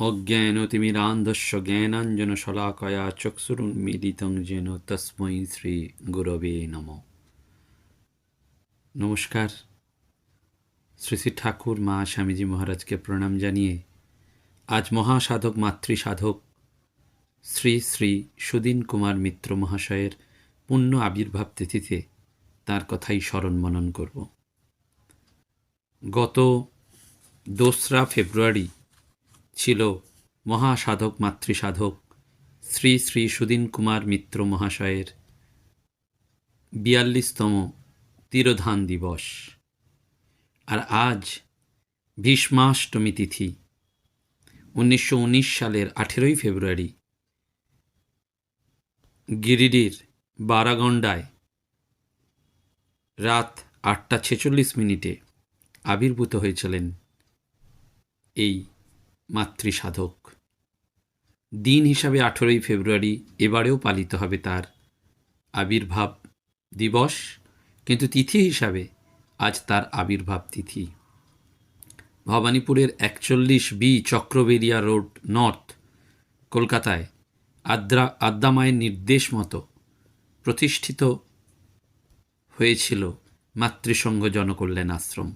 অজ্ঞানতিমিরান্ধস্য জ্ঞানাঞ্জনশলাকয়া চক্ষুরুন্মিলিতং যেন তস্মৈ শ্রী গুরবে নম নমস্কার। শ্রী শ্রী ঠাকুর মা স্বামীজি মহারাজকে প্রণাম জানিয়ে আজ মহাসাধক মাতৃসাধক শ্রী শ্রী সুদিন কুমার মিত্র মহাশয়ের পুণ্য আবির্ভাব তিথিতে তার কথাই স্মরণ মনন করব। গত দোসরা ফেব্রুয়ারি ছিল মহাসাধক মাতৃসাধক শ্রী শ্রী সুদিন কুমার মিত্র মহাশয়ের বিয়াল্লিশতম তিরোধান দিবস। আর আজ ভীষ্মাষ্টমী তিথি, উনিশশো উনিশ সালের আঠেরোই ফেব্রুয়ারি। গিরিডির বারাগন্ডায় রাত আটটা ছেচল্লিশ মিনিটে আবির্ভূত হয়েছিলেন এই মাতৃসাধক। দিন হিসাবে আঠেরোই ফেব্রুয়ারি এবারেও পালিত হবে তার আবির্ভাব দিবস। কিন্তু তিথি হিসাবে আজ তার আবির্ভাব তিথি। ভবানীপুরের একচল্লিশ বি চক্রবেরিয়া রোড নর্থ, কলকাতায় আদ্রা, আদ্দামায়ের নির্দেশ মতো প্রতিষ্ঠিত হয়েছিল মাতৃসংঘ জনকল্যাণ আশ্রম।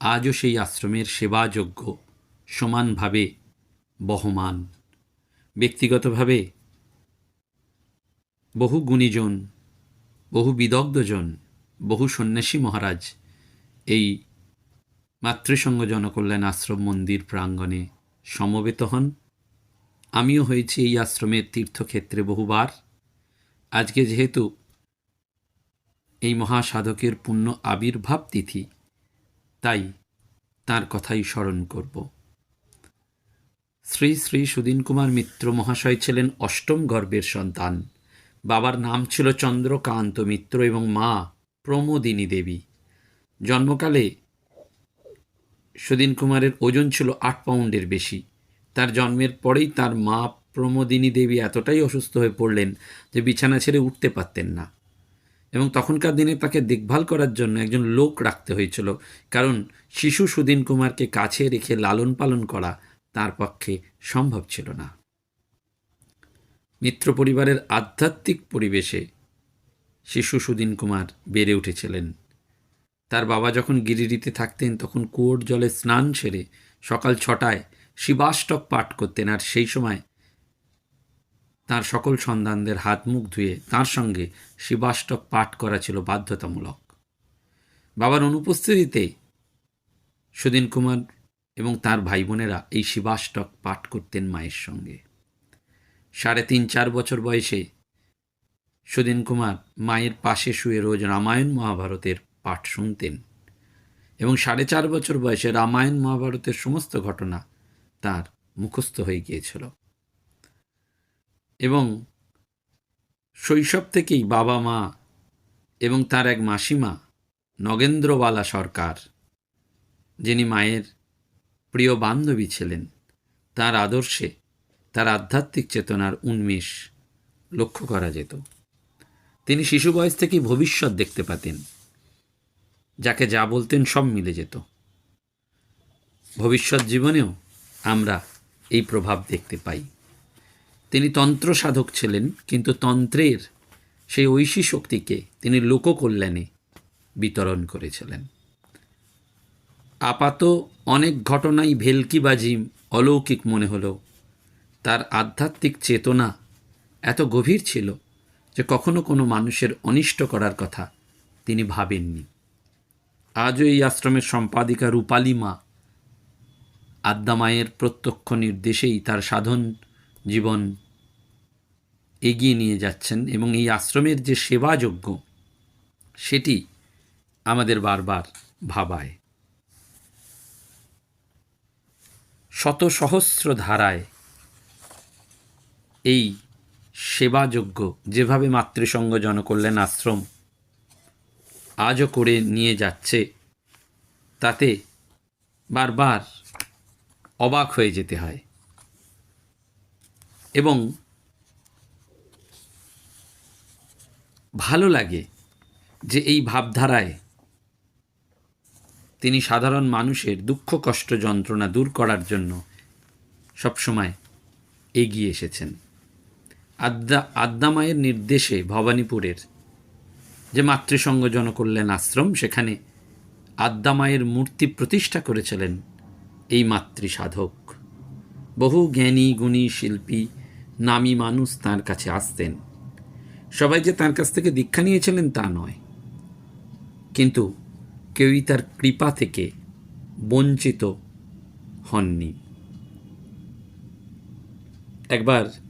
আজও সেই আশ্রমের সেবাযোগ্য সমানভাবে বহমান। ব্যক্তিগতভাবে বহু গুণীজন বহু বিদগ্ধজন, বহু সন্ন্যাসী মহারাজ এই মাতৃসঙ্গ জনকল্যাণ আশ্রম মন্দির প্রাঙ্গণে সমবেত হন। আমিও হয়েছি এই আশ্রমের তীর্থক্ষেত্রে বহুবার। আজকে যেহেতু এই মহাসাধকের পূর্ণ আবির্ভাব তিথি, তাই তার কথাই স্মরণ করব। শ্রী শ্রী সুদিন কুমার মিত্র মহাশয় ছিলেন অষ্টম গর্বের সন্তান। বাবার নাম ছিল চন্দ্রকান্ত মিত্র এবং মা প্রমোদিনী দেবী। জন্মকালে সুদীন কুমারের ওজন ছিল আট পাউন্ডের বেশি। তার জন্মের পরেই তার মা প্রমোদিনী দেবী এতটাই অসুস্থ হয়ে পড়লেন যে বিছানা ছেড়ে উঠতে পারতেন না। এবং তখনকার দিনে তাকে দেখভাল করার জন্য একজন লোক রাখতে হয়েছিল, কারণ শিশু সুদীন কুমারকে কাছে রেখে লালন পালন করা তার পক্ষে সম্ভব ছিল না। মিত্র পরিবারের আধ্যাত্মিক পরিবেশে শিশু সুদিন কুমার বেড়ে উঠেছিলেন। তার বাবা যখন গিরিডিতে থাকতেন, তখন কুয়োর জলে স্নান সেরে সকাল ছটায় শিবাষ্টক পাঠ করতেন আর সেই সময় তার সকল সন্তানদের হাত মুখ ধুয়ে তার সঙ্গে শিবাষ্টক পাঠ করা ছিল বাধ্যতামূলক। বাবার অনুপস্থিতিতে সুদীন কুমার এবং তার ভাই বোনেরা এই শিবাষ্টক পাঠ করতেন মায়ের সঙ্গে। সাড়ে তিন, চার বছর বয়সে সুদীন কুমার মায়ের পাশে শুয়ে রোজ রামায়ণ মহাভারতের পাঠ শুনতেন এবং সাড়ে চার বছর বয়সে রামায়ণ মহাভারতের সমস্ত ঘটনা তার মুখস্থ হয়ে গিয়েছিল। এবং শৈশব থেকেই বাবা মা এবং তার এক মাসিমা নগেন্দ্রবালা সরকার, যিনি মায়ের প্রিয় বান্ধবী ছিলেন, তার আদর্শে তার আধ্যাত্মিক চেতনার উন্মেষ লক্ষ্য করা যেত। তিনি শিশু বয়স থেকেই ভবিষ্যৎ দেখতে পাতেন, যাকে যা বলতেন সব মিলে যেত। ভবিষ্যৎ জীবনেও আমরা এই প্রভাব দেখতে পাই। তিনি তন্ত্র সাধক ছিলেন, কিন্তু তন্ত্রের সেই ঐশী শক্তিকে তিনি লোককল্যাণে বিতরণ করেছিলেন। আপাত অনেক ঘটনাই ভেলকিবাজি অলৌকিক মনে হলেও তার আধ্যাত্মিক চেতনা এত গভীর ছিল যে কখনো কোনো মানুষের অনিষ্ট করার কথা তিনি ভাবেননি। আজও এই আশ্রমের সম্পাদিকা রূপালী মা আদ্দামায়ের প্রত্যক্ষ নির্দেশেই তার সাধন জীবন এগিয়ে নিয়ে যাচ্ছেন এবং এই আশ্রমের যে সেবাযোগ্য সেটি আমাদের বারবার ভাবায়। শত সহস্র ধারায় এই সেবাযোগ্য যেভাবে মাতৃসংঘ জনকল্যাণ আশ্রম আজও করে নিয়ে যাচ্ছে, তাতে বারবার অবাক হয়ে যেতে হয় এবং ভালো লাগে যে এই ভাবধারায় তিনি সাধারণ মানুষের দুঃখ, কষ্ট, যন্ত্রণা দূর করার জন্য সবসময় এগিয়ে এসেছেন। আদ্যা আদ্যামায়ের নির্দেশে ভবানীপুরের যে মাতৃসংঘ জনকল্যাণ আশ্রম, সেখানে আদ্যামায়ের মূর্তি প্রতিষ্ঠা করেছিলেন এই মাতৃ সাধক। বহু জ্ঞানী, গুণী, শিল্পী, নামী মানুষ তার কাছে আসতেন। সবাই যে তার কাছ থেকে দীক্ষা নিয়েছিলেন তা নয়। কিন্তু কেউই তার কৃপা থেকে বঞ্চিত হননি। একবার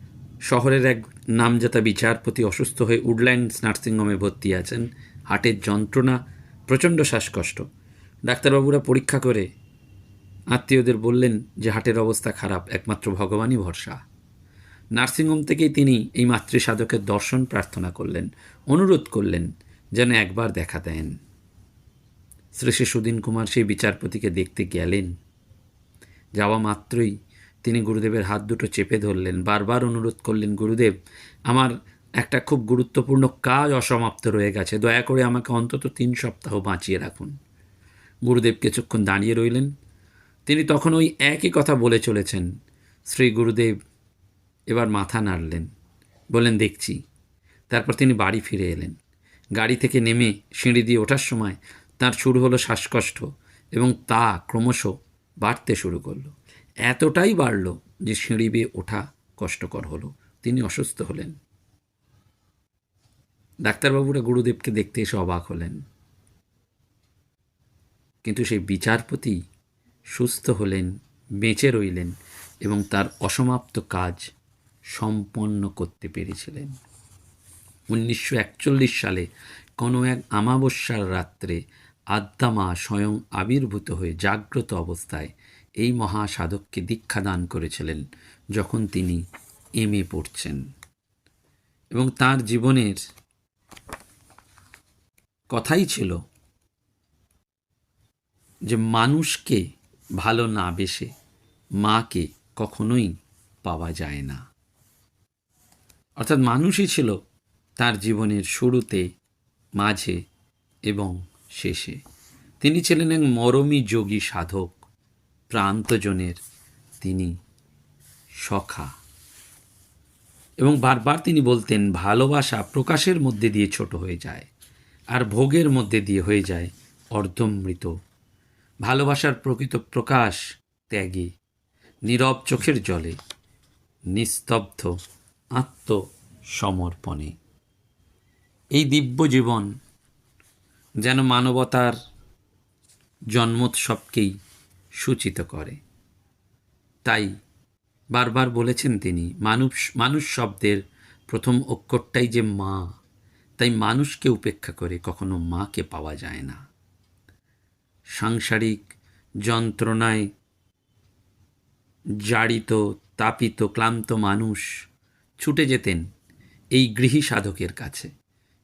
শহরের এক নামজাতা বিচারপতি অসুস্থ হয়ে উডল্যান্ডস নার্সিংহোমে ভর্তি আছেন। হার্টের যন্ত্রণা, প্রচণ্ড শ্বাসকষ্ট। ডাক্তারবাবুরা পরীক্ষা করে আত্মীয়দের বললেন যে হার্টের অবস্থা খারাপ, একমাত্র ভগবানই ভরসা। নার্সিংহোম থেকেই তিনি এই মাতৃসাধকের দর্শন প্রার্থনা করলেন, অনুরোধ করলেন যেন একবার দেখা দেন। শ্রী শ্রী সুদিন কুমার সেই বিচারপতিকে দেখতে গেলেন। যাওয়া মাত্রই তিনি গুরুদেবের হাত দুটো চেপে ধরলেন, বারবার অনুরোধ করলেন, গুরুদেব, আমার একটা খুব গুরুত্বপূর্ণ কাজ অসমাপ্ত রয়ে গেছে, দয়া করে আমাকে অন্তত তিন সপ্তাহ বাঁচিয়ে রাখুন। গুরুদেব কিছুক্ষণ দাঁড়িয়ে রইলেন। তিনি তখন ওই একই কথা বলে চলেছেন। শ্রী গুরুদেব, এবার মাথা নাড়লেন বলেন দেখছি। তারপর তিনি বাড়ি ফিরে এলেন। গাড়ি থেকে নেমে সিঁড়ি দিয়ে ওঠার সময় তার শুরু হলো শ্বাসকষ্ট এবং তা ক্রমশ বাড়তে শুরু করল। এতটাই বাড়ল যে সিঁড়ি বেয়ে ওঠা কষ্টকর হলো। তিনি অসুস্থ হলেন। ডাক্তারবাবুরা গুরুদেবকে দেখতে এসে অবাক হলেন। কিন্তু সেই বিচারপতি সুস্থ হলেন, বেঁচে রইলেন এবং তার অসমাপ্ত কাজ সম্পন্ন করতে পেরেছিলেন। উনিশশো একচল্লিশ সালে কোনো এক আমাবস্যার রাত্রে আদ্যামা স্বয়ং আবির্ভূত হয়ে জাগ্রত অবস্থায় এই মহাসাধককে দীক্ষা দান করেছিলেন যখন তিনি এম এ পড়ছেন। এবং তার জীবনের কথাই ছিল যে মানুষকে ভালো না বেসে মাকে কখনোই পাওয়া যায় না। অর্থাৎ মানুষই ছিল তার জীবনের শুরুতে, মাঝে এবং শেষে। তিনি ছিলেন এক মরমী যোগী সাধক। প্রান্তজনের তিনি সখা। এবং বারবার তিনি বলতেন, ভালোবাসা প্রকাশের মধ্যে দিয়ে ছোট হয়ে যায় আর ভোগের মধ্যে দিয়ে হয়ে যায় অর্ধমৃত। ভালোবাসার প্রকৃত প্রকাশ ত্যাগে, নীরব চোখের জলে, নিস্তব্ধ আত্মসমর্পণে। এই দিব্য জীবন যেন মানবতার জন্মোৎসবকেই সূচিত করে। তাই বারবার বলেছেন তিনি, মানুষ মানুষ শব্দের প্রথম অক্ষরটাই যে মা, তাই মানুষকে উপেক্ষা করে কখনো মাকে পাওয়া যায় না। সাংসারিক যন্ত্রণায় জাড়িত, তাপিত, ক্লান্ত মানুষ ছুটে যেতেন এই গৃহী সাধকের কাছে।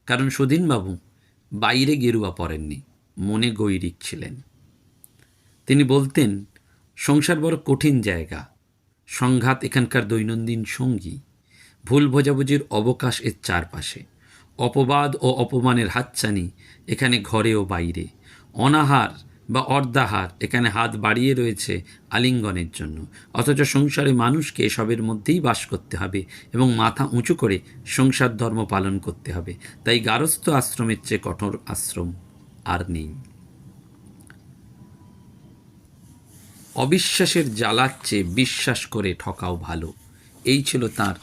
কারণ সুধীনবাবু বাইরে গেরুয়া পড়েননি মনে গৈরিক ছিলেন। তিনি বলতেন, সংসার বড় কঠিন জায়গা। সংঘাত এখানকার দৈনন্দিন সঙ্গী। ভুল বোঝাবুঝির অবকাশ এর চারপাশে। অপবাদ ও অপমানের হাতছানি এখানে ঘরে ও বাইরে। অনাহার বা অর্ধাহার এখানে হাত বাড়িয়ে রয়েছে আলিঙ্গনের জন্য। অথচ সংসারে মানুষকে এসবের মধ্যেই বাস করতে হবে এবং মাথা উঁচু করে সংসার ধর্ম পালন করতে হবে। তাই গারস্থ আশ্রমের চেয়ে কঠোর আশ্রম আর নেই। অবিশ্বাসের জ্বালার চেয়ে বিশ্বাস করে ঠকাও ভালো। এই ছিল তার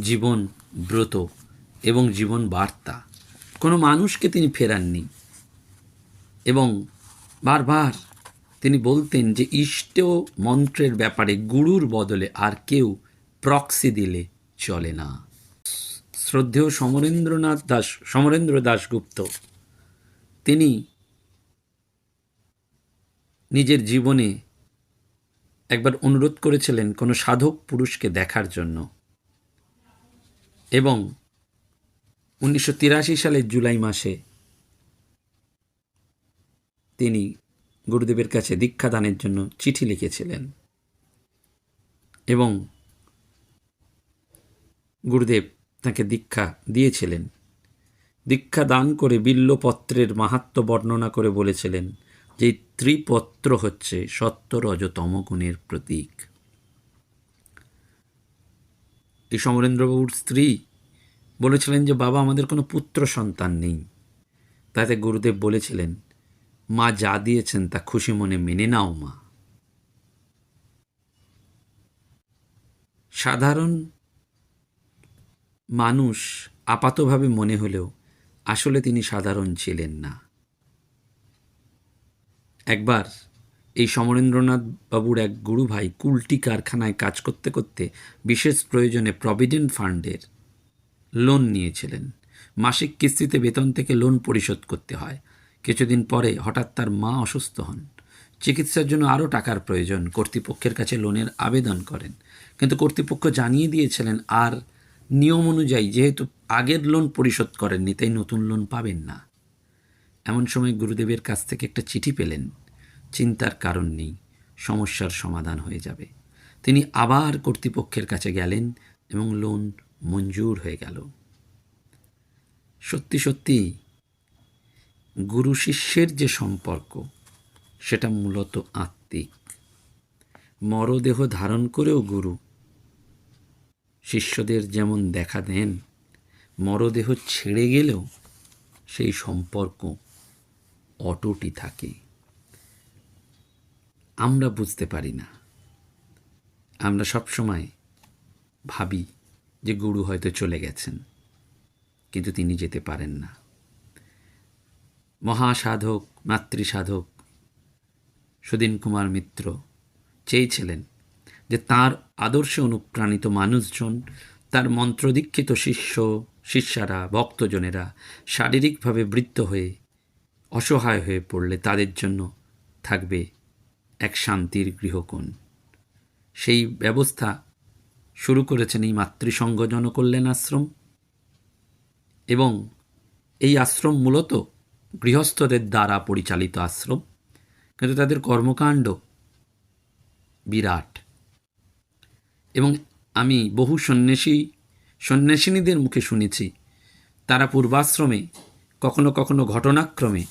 জীবন ব্রত এবং জীবন বার্তা। কোনো মানুষকে তিনি ফেরাননি এবং বারবার তিনি বলতেন যে ইষ্ট মন্ত্রের ব্যাপারে গুরুর বদলে আর কেউ প্রক্সি দিলে চলে না। শ্রদ্ধেয় সমরেন্দ্রনাথ দাস, সমরেন্দ্র দাশগুপ্ত, তিনি নিজের জীবনে একবার অনুরোধ করেছিলেন কোনো সাধক পুরুষকে দেখার জন্য। এবং উনিশশো তিরাশি সালের জুলাই মাসে তিনি গুরুদেবের কাছে দীক্ষাদানের জন্য চিঠি লিখেছিলেন। এবং গুরুদেব তাকে দীক্ষা দিয়েছিলেন। দীক্ষা দান করে বিল্লপত্রের মাহাত্ম বর্ণনা করে বলেছিলেন যে ত্রিপত্র হচ্ছে সত্য রজতম গুণের প্রতীক। এই সমরেন্দ্রবাবুর স্ত্রী বলেছিলেন যে, বাবা, আমাদের কোনো পুত্র সন্তান নেই। তাতে গুরুদেব বলেছিলেন, মা যা দিয়েছেন তা খুশি মনে মেনে নাও, মা। সাধারণ মানুষ আপাতভাবে মনে হলেও আসলে তিনি সাধারণ ছিলেন না। একবার এই সমরেন্দ্রনাথ বাবুর এক গুরু ভাই কুলটি কারখানায় কাজ করতে করতে বিশেষ প্রয়োজনে প্রভিডেন্ট ফান্ডের লোন নিয়েছিলেন। মাসিক কিস্তিতে বেতন থেকে লোন পরিশোধ করতে হয়। কিছুদিন পরে হঠাৎ তার মা অসুস্থ হন। চিকিৎসার জন্য আরও টাকার প্রয়োজন। কর্তৃপক্ষের কাছে লোনের আবেদন করেন। কিন্তু কর্তৃপক্ষ জানিয়ে দিয়েছিলেন, আর নিয়ম অনুযায়ী যেহেতু আগের লোন পরিশোধ করেননি, তাই নতুন লোন পাবেন না। এমন সময় গুরুদেবের কাছ থেকে একটা চিঠি পেলেন। চিন্তার কারণ নেই, সমস্যার সমাধান হয়ে যাবে। তিনি আবার কর্তৃপক্ষের কাছে গেলেন এবং লোন মঞ্জুর হয়ে গেল। সত্যি সত্যি, গুরু শিষ্যের যে সম্পর্ক, সেটা মূলত আত্মিক। মরদেহ ধারণ করেও গুরু, শিষ্যদের যেমন দেখা দেন, মরদেহ ছেড়ে গেলেও সেই সম্পর্ক অটুটি থাকে। আমরা বুঝতে পারি না। আমরা সবসময় ভাবি যে গুরু হয়তো চলে গেছেন, কিন্তু তিনি যেতে পারেন না। মহাসাধক, মাতৃসাধক সুদীন কুমার মিত্র চেয়েছিলেন যে তার আদর্শে অনুপ্রাণিত মানুষজন, তার মন্ত্রদীক্ষিত শিষ্য, শিষ্যারা, ভক্তজনেরা শারীরিকভাবে বৃত্ত হয়ে অসহায় হয়ে পড়লে তাদের জন্য থাকবে এক শান্তির গৃহকোণ। সেই ব্যবস্থা শুরু করেছেন এই মাতৃসংঘ জনকল্যাণ আশ্রম এবং এই আশ্রম মূলত গৃহস্থদের দ্বারা পরিচালিত আশ্রম, কিন্তু তাদের কর্মকাণ্ড বিরাট। এবং আমি বহু সন্ন্যাসী, সন্ন্যাসিনীদের মুখে শুনেছি, তারা পূর্বাশ্রমে কখনো কখনো ঘটনাক্রমে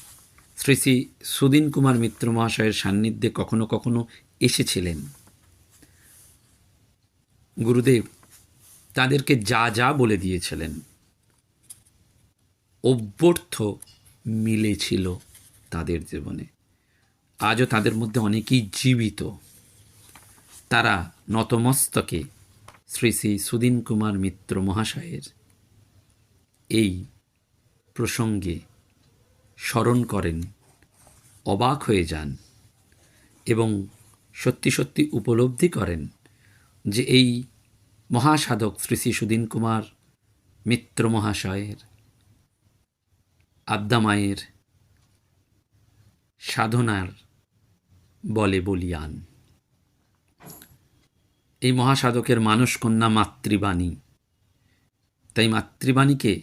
শ্রী শ্রী সুদিন কুমার মিত্র মহাশয়ের সান্নিধ্যে কখনো কখনো এসেছিলেন। গুরুদেব তাদেরকে যা যা বলে দিয়েছিলেন, অভ্যর্থ মিলেছিল তাদের জীবনে। আজও তাদের মধ্যে অনেকেই জীবিত। তারা নতমস্তকে শ্রী শ্রী সুদিন কুমার মিত্র মহাশয়ের এই প্রসঙ্গে স্মরণ করেন, অবাক হয়ে যান এবং সত্যি সত্যি উপলব্ধি করেন যে এই মহাসাধক শ্রী শ্রী সুদীন কুমার মিত্র মহাশয়ের আদ্যামায়ের সাধনার বলে বলিয়ান। এই মহাসাধকের মানসকন্যা মাতৃবাণী, তাই মাতৃবাণীকে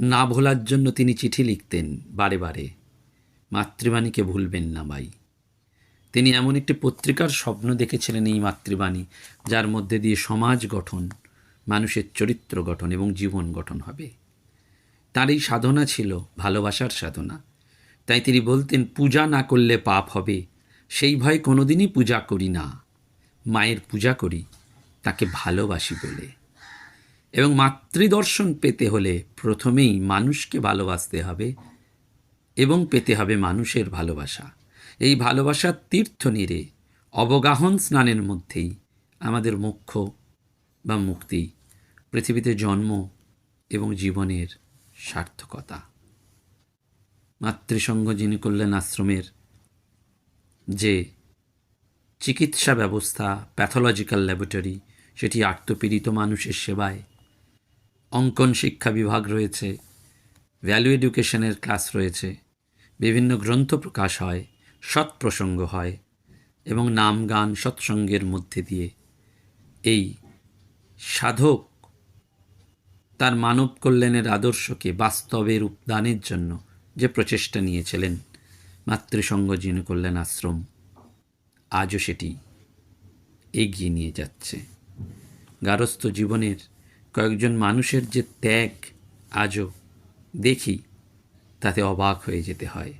না ভোলার জন্য তিনি চিঠি লিখতেন বারে বারে। মাতৃবাণীকে ভুলবেন না ভাই। তিনি এমন একটি পত্রিকার স্বপ্ন দেখেছিলেন এই মাতৃবাণী, যার মধ্যে দিয়ে সমাজ গঠন, মানুষের চরিত্র গঠন এবং জীবন গঠন হবে। তার এই সাধনা ছিল ভালোবাসার সাধনা। তাই তিনি বলতেন, পূজা না করলে পাপ হবে, সেই ভয় কোনোদিনই পূজা করি না। মায়ের পূজা করি, তাকে ভালোবাসি বলে। এবং মাতৃদর্শন পেতে হলে প্রথমেই মানুষকে ভালোবাসতে হবে এবং পেতে হবে মানুষের ভালোবাসা। এই ভালোবাসার তীর্থ নিরে, অবগাহন স্নানের মধ্যেই আমাদের মুখ্য বা মুক্তি, পৃথিবীতে জন্ম এবং জীবনের সার্থকতা। মাতৃসঙ্গ যিনি করলেন আশ্রমের, যে চিকিৎসা ব্যবস্থা প্যাথোলজিক্যাল ল্যাবরেটরি সেটি আত্মপীড়িত মানুষের সেবায় অঙ্কন শিক্ষা বিভাগ রয়েছে, ভ্যালু এডুকেশনের ক্লাস রয়েছে, বিভিন্ন গ্রন্থ প্রকাশ হয়, সৎপ্রসঙ্গ হয় এবং নাম গান সৎসঙ্গের মধ্যে দিয়ে। এই সাধক তার মানব কল্যাণের আদর্শকে বাস্তবে রূপদানের জন্য যে প্রচেষ্টা নিয়েছিলেন, মাতৃসঙ্গ কল্যাণ আশ্রম, আজও সেটি এগিয়ে নিয়ে যাচ্ছে। গারস্থ জীবনের কয়েকজন মানুষের যে ত্যাগ আজও দেখি, তাতে অবাক হয়ে যেতে হয়।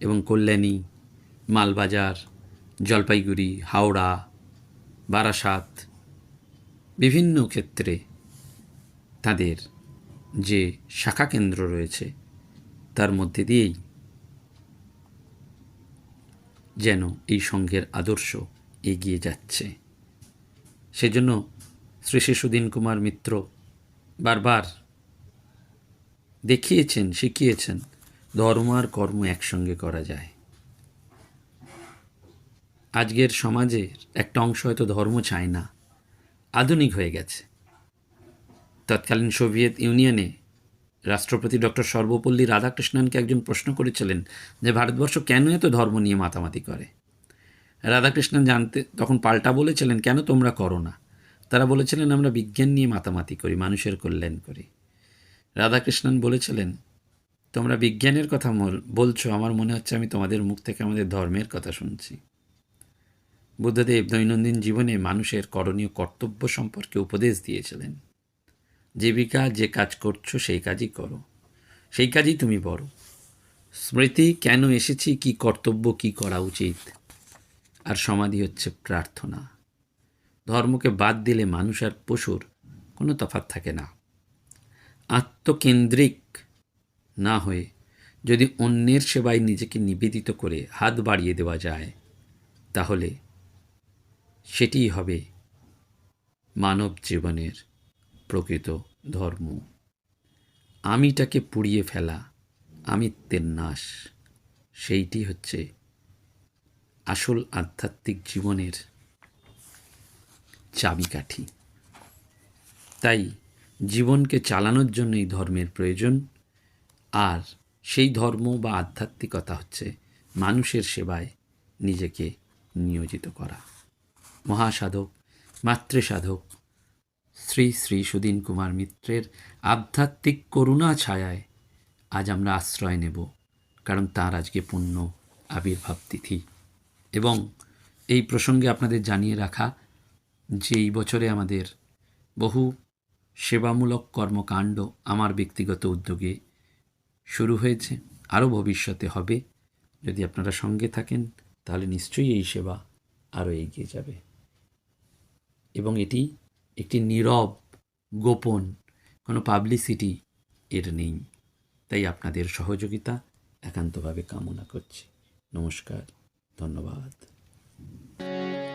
এবং কল্যাণী, মালবাজার, জলপাইগুড়ি, হাওড়া, বারাসাত বিভিন্ন ক্ষেত্রে তাদের যে শাখা কেন্দ্র রয়েছে, তার মধ্যে দিয়েই যেন এই সংঘের আদর্শ এগিয়ে যাচ্ছে। সেজন্য শ্রী শিশুদিন কুমার মিত্র বারবার দেখিয়েছেন, শিখিয়েছেন, ধর্ম আর কর্ম একসঙ্গে করা যায়। আজকের সমাজের একটা অংশ হয়তো ধর্ম চায় না, আধুনিক হয়ে গেছে। তৎকালীন সোভিয়েত ইউনিয়নে রাষ্ট্রপতি ডক্টর সর্বপল্লী রাধাকৃষ্ণনকে একজন প্রশ্ন করেছিলেন যে, ভারতবর্ষ কেন এত ধর্ম নিয়ে মাতামাতি করে? রাধাকৃষ্ণন জানতে, তখন পাল্টা বলেছিলেন, কেন তোমরা করো না? তারা বলেছিলেন, আমরা বিজ্ঞান নিয়ে মাতামাতি করি, মানুষের কল্যাণ করি। রাধাকৃষ্ণন বলেছিলেন, তোমরা বিজ্ঞানের কথা বলছো, আমার মনে হচ্ছে আমি তোমাদের মুখ থেকে আমাদের ধর্মের কথা শুনছি। বুদ্ধদেব দৈনন্দিন জীবনে মানুষের করণীয় কর্তব্য সম্পর্কে উপদেশ দিয়েছিলেন, জীবিকা যে কাজ করছ, সেই কাজই করো। সেই কাজই তুমি বড়। স্মৃতি, কেন এসেছি, কি কর্তব্য, কি করা উচিত? আর সমাধি হচ্ছে প্রার্থনা। ধর্মকে বাদ দিলে মানুষ আর পশুর কোনো তফাৎ থাকে না। আত্মকেন্দ্রিক না হয়ে যদি অন্যের সেবায় নিজেকে নিবেদিত করে হাত বাড়িয়ে দেওয়া যায়, তাহলে সেটিই হবে মানব জীবনের প্রকৃত ধর্ম। আমিটাকে পুড়িয়ে ফেলা আমিত্বের নাশ সেইটি হচ্ছে আসল আধ্যাত্মিক জীবনের চাবিকাঠি। তাই জীবনকে চালানোর জন্য এই ধর্মের প্রয়োজন। আর সেই ধর্ম বা আধ্যাত্মিকতা হচ্ছে মানুষের সেবায় নিজেকে নিয়োজিত করা। মহাসাধক, মাতৃসাধক, শ্রী শ্রী সুদীন কুমার মিত্রের আধ্যাত্মিক করুণা ছায়ায় আজ আমরা আশ্রয় নেব, কারণ তার আজকে পূর্ণ আবির্ভাব তিথি। এবং এই প্রসঙ্গে আপনাদের জানিয়ে রাখা যে এই বছরে আমাদের বহু সেবামূলক কর্মকাণ্ড আমার ব্যক্তিগত উদ্যোগে শুরু হয়েছে, আরও ভবিষ্যতে হবে। যদি আপনারা সঙ্গে থাকেন, তাহলে নিশ্চয়ই এই সেবা আরও এগিয়ে যাবে। এবং এটি একটি নীরব, গোপন, কোনো পাবলিসিটি এর নেই। তাই আপনাদের সহযোগিতা একান্তভাবে কামনা করছি। নমস্কার, ধন্যবাদ।